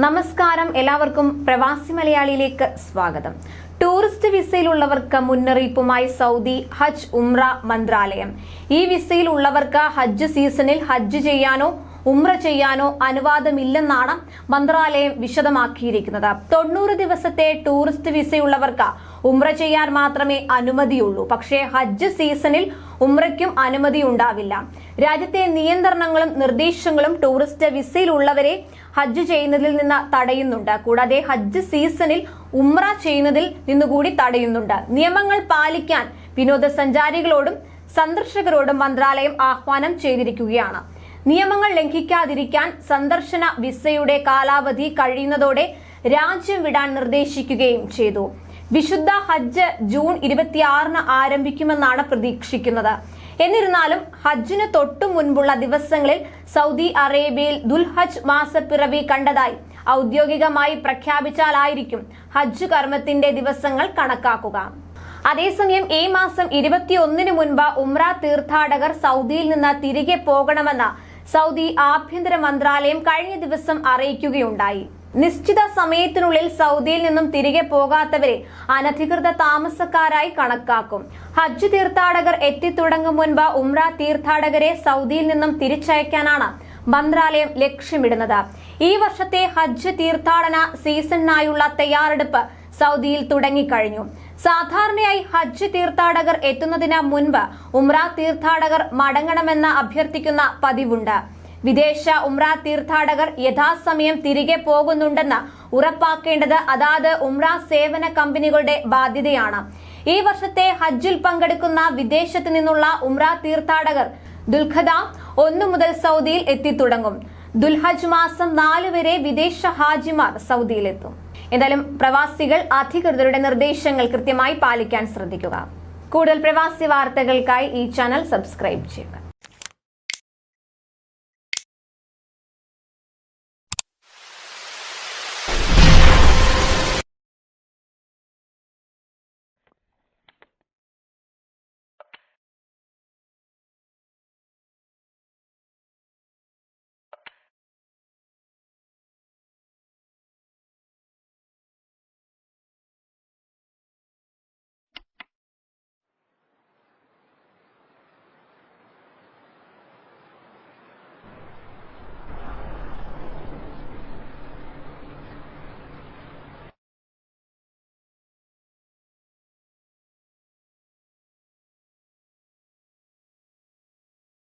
നമസ്കാരം. എല്ലാവർക്കും പ്രവാസി മലയാളിയിലേക്ക് സ്വാഗതം. ടൂറിസ്റ്റ് വിസയിലുള്ളവർക്ക് മുന്നറിയിപ്പുമായി സൗദി ഹജ്ജ് ഉംറ മന്ത്രാലയം. ഈ വിസയിലുള്ളവർക്ക് ഹജ്ജ് സീസണിൽ ഹജ്ജ് ചെയ്യാനോ ഉംറ ചെയ്യാനോ അനുവാദമില്ലെന്നാണ് മന്ത്രാലയം വിശദമാക്കിയിരിക്കുന്നത്. തൊണ്ണൂറ് ദിവസത്തെ ടൂറിസ്റ്റ് വിസയുള്ളവർക്ക് ഉമ്ര ചെയ്യാൻ മാത്രമേ അനുമതിയുള്ളൂ. പക്ഷേ ഹജ്ജ് സീസണിൽ ഉമ്രയ്ക്കും അനുമതി ഉണ്ടാവില്ല രാജ്യത്തെ നിയന്ത്രണങ്ങളും നിർദ്ദേശങ്ങളും ടൂറിസ്റ്റ് വിസയിലുള്ളവരെ ഹജ്ജ് ചെയ്യുന്നതിൽ നിന്ന് തടയുന്നുണ്ട്. കൂടാതെ ഹജ്ജ് സീസണിൽ ഉമ്ര ചെയ്യുന്നതിൽ നിന്നുകൂടി തടയുന്നുണ്ട്. നിയമങ്ങൾ പാലിക്കാൻ വിനോദസഞ്ചാരികളോടും സന്ദർശകരോടും മന്ത്രാലയം ആഹ്വാനം ചെയ്തിരിക്കുകയാണ്. നിയമങ്ങൾ ലംഘിക്കാതിരിക്കാൻ സന്ദർശന വിസയുടെ കാലാവധി കഴിയുന്നതോടെ രാജ്യം വിടാൻ നിർദ്ദേശിക്കുകയും ചെയ്തു. വിശുദ്ധ ഹജ്ജ് ജൂൺ ഇരുപത്തിയാറിന് ആരംഭിക്കുമെന്നാണ് പ്രതീക്ഷിക്കുന്നത്. എന്നിരുന്നാലും ഹജ്ജിന് തൊട്ടു മുൻപുള്ള ദിവസങ്ങളിൽ സൗദി അറേബ്യയിൽ ദുൽഹജ് മാസപ്പിറവി കണ്ടതായി ഔദ്യോഗികമായി പ്രഖ്യാപിച്ചാലായിരിക്കും ഹജ്ജ് കർമ്മത്തിന്റെ ദിവസങ്ങൾ കണക്കാക്കുക. അതേസമയം ഈ മാസം ഇരുപത്തിയൊന്നിന് മുൻപ് ഉംറ തീർത്ഥാടകർ സൗദിയിൽ നിന്ന് തിരികെ പോകണമെന്ന് സൗദി ആഭ്യന്തര മന്ത്രാലയം കഴിഞ്ഞ ദിവസം അറിയിക്കുകയുണ്ടായി. നിശ്ചിത സമയത്തിനുള്ളിൽ സൗദിയിൽ നിന്നും തിരികെ പോകാത്തവരെ അനധികൃത താമസക്കാരായി കണക്കാക്കും. ഹജ്ജ് തീർത്ഥാടകർ എത്തിത്തുടങ്ങും മുൻപ് ഉംറ തീർത്ഥാടകരെ സൗദിയിൽ നിന്നും തിരിച്ചയക്കാനാണ് മന്ത്രാലയം ലക്ഷ്യമിടുന്നത്. ഈ വർഷത്തെ ഹജ്ജ് തീർത്ഥാടന സീസണിനായുള്ള തയ്യാറെടുപ്പ് സൗദിയിൽ തുടങ്ങിക്കഴിഞ്ഞു. സാധാരണയായി ഹജ്ജ് തീർത്ഥാടകർ എത്തുന്നതിന് മുൻപ് ഉംറ തീർത്ഥാടകർ മടങ്ങണമെന്ന് അഭ്യർത്ഥിക്കുന്ന പതിവുണ്ട്. വിദേശ ഉംറ തീർത്ഥാടകർ യഥാസമയം തിരികെ പോകുന്നുണ്ടെന്ന് ഉറപ്പാക്കേണ്ടത് അതാത് ഉംറ സേവന കമ്പനികളുടെ ബാധ്യതയാണ്. ഈ വർഷത്തെ ഹജ്ജിൽ പങ്കെടുക്കുന്ന വിദേശത്തു നിന്നുള്ള ഉംറ തീർത്ഥാടകർ ദുൽഖദ ഒന്നു മുതൽ സൗദിയിൽ എത്തിത്തുടങ്ങും. ദുൽഹജ് മാസം നാലു വരെ വിദേശ ഹാജിമാർ സൗദിയിലെത്തും. എന്തായാലും പ്രവാസികൾ അധികൃതരുടെ നിർദ്ദേശങ്ങൾ കൃത്യമായി പാലിക്കാൻ ശ്രദ്ധിക്കുക. കൂടുതൽ പ്രവാസി വാർത്തകൾക്കായി ഈ ചാനൽ സബ്സ്ക്രൈബ് ചെയ്യുക.